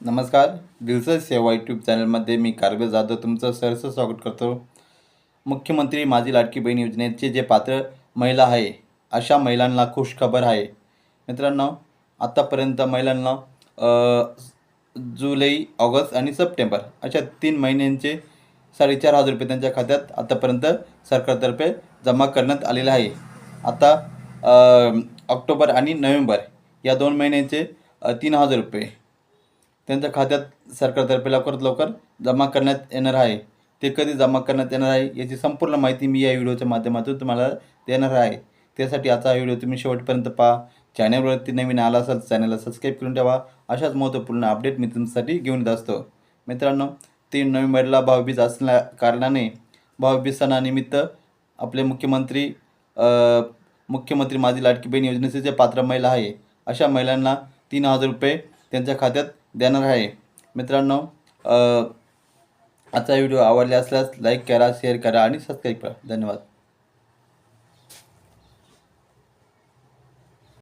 नमस्कार दिलसर सेवा यूट्यूब चॅनलमध्ये मी कारगिल जाधव तुमचं सरसं स्वागत करतो. मुख्यमंत्री माझी लाडकी बहीण योजनेचे जे पात्र महिला आहे अशा महिलांना खुशखबर आहे. मित्रांनो आत्तापर्यंत महिलांना जुलै ऑगस्ट आणि सप्टेंबर अशा तीन महिन्यांचे साडेचार हजार रुपये त्यांच्या खात्यात आतापर्यंत सरकारतर्फे जमा करण्यात आलेले आहे. आता ऑक्टोबर आणि नोव्हेंबर या दोन महिन्यांचे तीन हजार रुपये. त्यांच्या खात्यात सरकारतर्फे लवकरात लवकर जमा करण्यात येणार आहे. ते कधी जमा करण्यात येणार आहे याची संपूर्ण माहिती मी या व्हिडिओच्या माध्यमातून तुम्हाला देणार आहे. त्यासाठी आजचा हा व्हिडिओ तुम्ही शेवटपर्यंत पहा. चॅनलवरती नवीन आला असाल तर चॅनलला सबस्क्राईब करून ठेवा. अशाच महत्त्वपूर्ण अपडेट मी तुमच्यासाठी घेऊन येत असतो. मित्रांनो तीन नोव्हेंबरला भाऊबीज असल्या कारणाने भाऊबीज सणानिमित्त आपले मुख्यमंत्री मुख्यमंत्री माझी लाडकी बहीण योजनेचे जे पात्र महिला आहे अशा महिलांना तीन हजार रुपये त्यांच्या खात्यात देणार आहे. मित्रांनो आजचा व्हिडिओ आवडला असल्यास लाईक करा शेअर करा आणि सबस्क्राईब करा. धन्यवाद.